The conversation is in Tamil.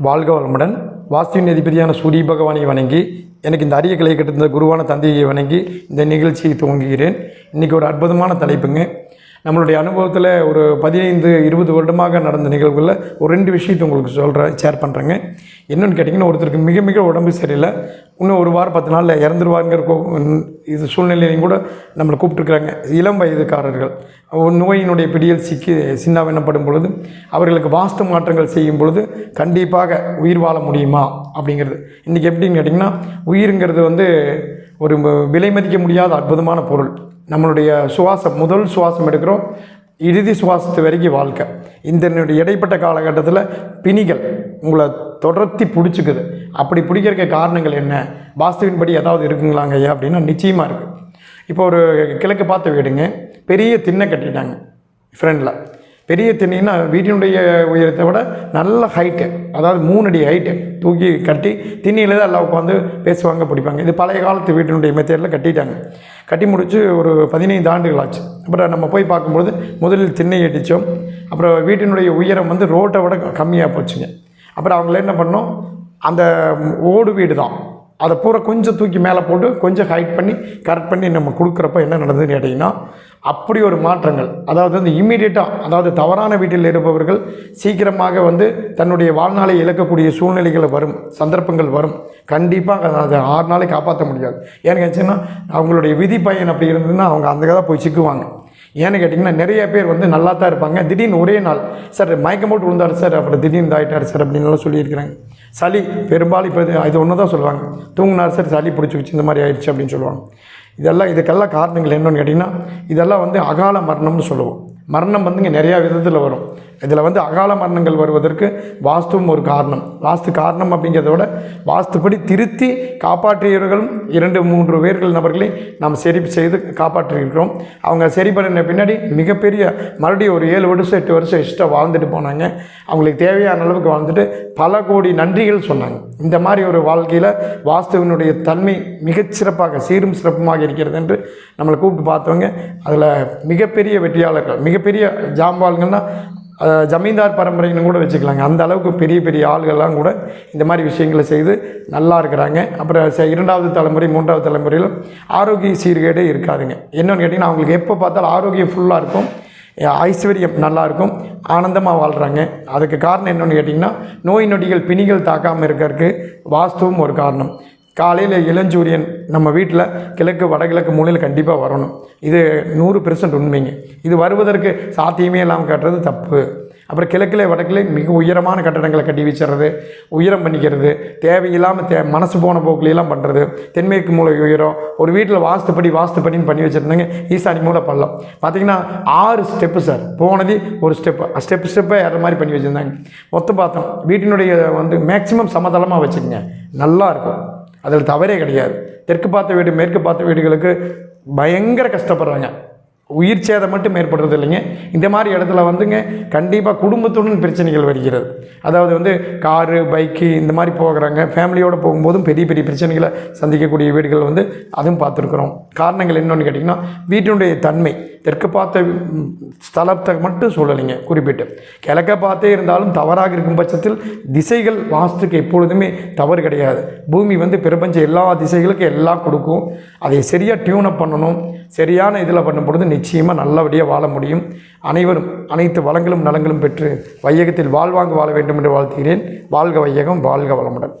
வாழ்க வளமுடன். வாஸ்துவின் அதிபதியான சூரிய பகவானை வணங்கி எனக்கு இந்த அரிய கலை கட்டிருந்த குருவான தந்தையை வணங்கி இந்த நிகழ்ச்சியை துவங்குகிறேன். இன்றைக்கி ஒரு அற்புதமான தலைப்புங்க. நம்மளுடைய அனுபவத்தில் ஒரு பதினைந்து இருபது வருடமாக நடந்த நிகழ்வுகளில் ஒரு ரெண்டு விஷயத்தை உங்களுக்கு சொல்கிறேன் ஷேர் பண்ணுறேங்க என்னென்னு கேட்டிங்கன்னா ஒருத்தருக்கு மிக மிக உடம்பு சரியில்லை. இன்னும் ஒரு வாரம் பத்து நாளில் இறந்துருவாருங்கிற இது சூழ்நிலையிலையும் கூட நம்மளை கூப்பிட்டுருக்குறாங்க இளம் வயதுக்காரர்கள். நோயினுடைய பிடியில் சிக்கி சின்னாவினப்படும் பொழுது அவர்களுக்கு வாஸ்து மாற்றங்கள் செய்யும் பொழுது கண்டிப்பாக உயிர் வாழ முடியுமா? அப்படிங்கிறது. இன்றைக்கி எப்படின்னு கேட்டிங்கன்னா உயிருங்கிறது வந்து ஒரு விலை மதிக்க முடியாத அற்புதமான பொருள். நம்மளுடைய சுவாசம் முதல் சுவாசம் எடுக்கிறோம். இறுதி சுவாசத்து வரைக்கும் வாழ்க்கை. இந்த என்னுடைய இடைப்பட்ட காலகட்டத்தில் பிணிகள் உங்களை தொடர்த்தி பிடிச்சிக்குது. அப்படி பிடிக்கிறக்க காரணங்கள் என்ன? வாஸ்துவின்படி ஏதாவது இருக்குங்களாங்க ஐயா அப்படின்னா நிச்சயமாக இருக்குது இப்போ ஒரு கிழக்கு பார்த்த வீடுங்க. பெரிய திண்ணை கட்டிட்டாங்க. ஃப்ரெண்டில் பெரிய திண்ணைன்னா வீட்டினுடைய உயரத்தை விட நல்ல ஹைட்டு அதாவது மூணு அடி ஹைட்டு தூக்கி கட்டி திண்ணையில் தான் எல்லாம் உட்காந்து பேசுவாங்க பிடிப்பாங்க. இது பழைய காலத்து வீட்டினுடைய மெத்தேடில் கட்டிட்டாங்க. கட்டி முடித்து ஒரு பதினைந்து ஆண்டுகள் ஆச்சு அப்புறம் நம்ம போய் பார்க்கும்பொழுது முதலில் திண்ணை அடித்தோம் அப்புறம் வீட்டினுடைய உயரம் வந்து ரோட்டை விட கம்மியாக போச்சுங்க. அப்புறம் அவங்கள என்ன பண்ணோம்? அந்த ஓடு வீடு தான் அதை பூரா கொஞ்சம் தூக்கி மேலே போட்டு கொஞ்சம் ஹைட் பண்ணி கரெக்ட் பண்ணி நம்ம கொடுக்குறப்ப என்ன நடந்ததுன்னு கேட்டிங்கன்னா அப்படி ஒரு மாற்றங்கள். அதாவது வந்து இம்மீடியட்டாக அதாவது தவறான வீட்டில் இருப்பவர்கள் சீக்கிரமாக வந்து தன்னுடைய வாழ்நாளை இழக்கக்கூடிய சூழ்நிலைகள் வரும் சந்தர்ப்பங்கள் வரும். கண்டிப்பாக அதை ஆறு நாளை காப்பாற்ற முடியாது. ஏன்னு கேச்சுன்னா அவங்களுடைய விதி பயன் அப்படி இருந்ததுன்னா அவங்க அந்த தான் போய் சிக்குவாங்க. ஏன்னு கேட்டிங்கன்னா நிறைய பேர் வந்து நல்லா தான் இருப்பாங்க. திடீர்னு ஒரே நாள் சார் மயக்கம் போட்டு விழுந்தார் சார் அப்புறம் திடீர்னு இதாகிட்டார் சார் அப்படின்லாம் சொல்லியிருக்கிறாங்க. சளி பெரும்பாலும் இப்போ இது- ஒன்று தான் சொல்லுவாங்க தூங்கினார் சரி சளி பிடிச்சிக்கிச்சு இந்த மாதிரி ஆயிடுச்சு அப்படின்னு சொல்லுவாங்க. இதெல்லாம் இதுக்கெல்லாம் காரணங்கள் என்னென்னு கேட்டிங்கன்னா இதெல்லாம் வந்து அகால மரணம்னு சொல்லுவோம். மரணம் வந்துங்க நிறையா விதத்தில் வரும். இதில் வந்து அகால மரணங்கள் வருவதற்கு வாஸ்துவும் ஒரு காரணம். வாஸ்து காரணம் அப்படிங்கிறத விட வாஸ்துப்படி திருத்தி காப்பாற்றியவர்களும் இரண்டு மூன்று பேர்கள் நபர்களை நாம் சரி செய்து காப்பாற்றியிருக்கிறோம். அவங்க சரி பண்ணின பின்னாடி மிகப்பெரிய மறுபடியும் ஒரு ஏழு வருஷம் எட்டு வருஷம் எக்ஸ்ட்ரா வாழ்ந்துட்டு போனாங்க. அவங்களுக்கு தேவையான அளவுக்கு வாழ்ந்துட்டு பல கோடி நன்றிகள் சொன்னாங்க. இந்த மாதிரி ஒரு வாழ்க்கையில் வாஸ்துவினுடைய தன்மை மிகச்சிறப்பாக சீரும் சிறப்புமாக இருக்கிறது என்று நம்மளை கூப்பிட்டு பார்த்தவங்க அதில் மிகப்பெரிய வெற்றியாளர்கள் மிகப்பெரிய ஜாம்பாளுங்கன்னா ஜமீன்தார் பரம்பரைன்னு கூட வச்சுக்கலாங்க. அந்த அளவுக்கு பெரிய பெரிய ஆள்கள்லாம் கூட இந்த மாதிரி விஷயங்களை செய்து நல்லா இருக்கிறாங்க. அப்புறம் இரண்டாவது தலைமுறை மூன்றாவது தலைமுறையிலும் ஆரோக்கிய சீர்கேடே இருக்காதுங்க என்னென்னு கேட்டிங்கன்னா அவங்களுக்கு எப்போ பார்த்தாலும் ஆரோக்கியம் ஃபுல்லாக இருக்கும். ஐஸ்வர்யம் நல்லாயிருக்கும் ஆனந்தமாக வாழ்கிறாங்க அதுக்கு காரணம் என்னென்னு கேட்டிங்கன்னா நோய் நொடிகள் பிணிகள் தாக்காமல் இருக்கிறதுக்கு வாஸ்துவும் ஒரு காரணம். காலையில் இளஞ்சூரியன் நம்ம வீட்டில் கிழக்கு வடகிழக்கு மூலையில் கண்டிப்பாக வரணும். இது நூறு பெர்சன்ட் உண்மைங்க. இது வருவதற்கு சாத்தியமே இல்லாமல் கட்டுறது தப்பு. அப்புறம் கிழக்கில் வடக்கில் மிக உயரமான கட்டடங்களை கட்டி வச்சிடுறது உயரம் பண்ணிக்கிறது தேவையில்லாமல் தே மனசு போன போக்குலாம் பண்ணுறது தென்மேற்கு மூலை உயரம் ஒரு வீட்டில் வாஸ்துப்படி வாஸ்துப்படின்னு பண்ணி வச்சுருந்தாங்க ஈசானி மூலை பள்ளம். பார்த்தீங்கன்னா ஆறு ஸ்டெப்பு சார் போனது ஒரு ஸ்டெப்பு ஸ்டெப் ஸ்டெப்பாக ஏற மாதிரி பண்ணி வச்சுருந்தாங்க. மொத்தம் பார்த்தோம் வீட்டினுடைய வந்து மேக்ஸிமம் சமதளமாக வச்சுக்கோங்க. நல்லா இருக்கும். அதில் தவறே கிடையாது. தெற்கு பார்த்த வீடு மேற்கு பார்த்த வீடுகளுக்கு பயங்கர கஷ்டப்படுறாங்க. உயிர் சேதம் மட்டும் ஏற்படுறது இல்லைங்க. இந்த மாதிரி இடத்துல வந்துங்க கண்டிப்பாக குடும்பத்துடன் பிரச்சனைகள் வருகிறது. அதாவது வந்து காரு பைக்கு இந்த மாதிரி போகிறாங்க. ஃபேமிலியோடு போகும்போதும் பெரிய பெரிய பிரச்சனைகளை சந்திக்கக்கூடிய வீடுகள் வந்து அதுவும் பார்த்துருக்குறோம். காரணங்கள் என்னன்னு கேட்டிங்கன்னா வீட்டினுடைய தன்மை. தெற்கு பார்த்த ஸ்தலத்தை மட்டும் சொல்லலைங்க குறிப்பிட்டு. கிழக்க பார்த்தே இருந்தாலும் தவறாக இருக்கும் பட்சத்தில் திசைகள் வாஸ்துக்கு எப்பொழுதுமே தவறு கிடையாது. பூமி வந்து பிரபஞ்சம் எல்லா திசைகளுக்கும் எல்லாம் கொடுக்கும். அதை சரியாக டியூனப் பண்ணணும். சரியான இதில் பண்ணும் பொழுது நிச்சயமாக நல்லபடியாக வாழ முடியும். அனைவரும் அனைத்து வளங்களும் நலங்களும் பெற்று வையகத்தில் வாழ்வாங்க வாழ வேண்டும் என்று வாழ்த்துகிறேன். வாழ்க வையகம் வாழ்க வளமுடன்.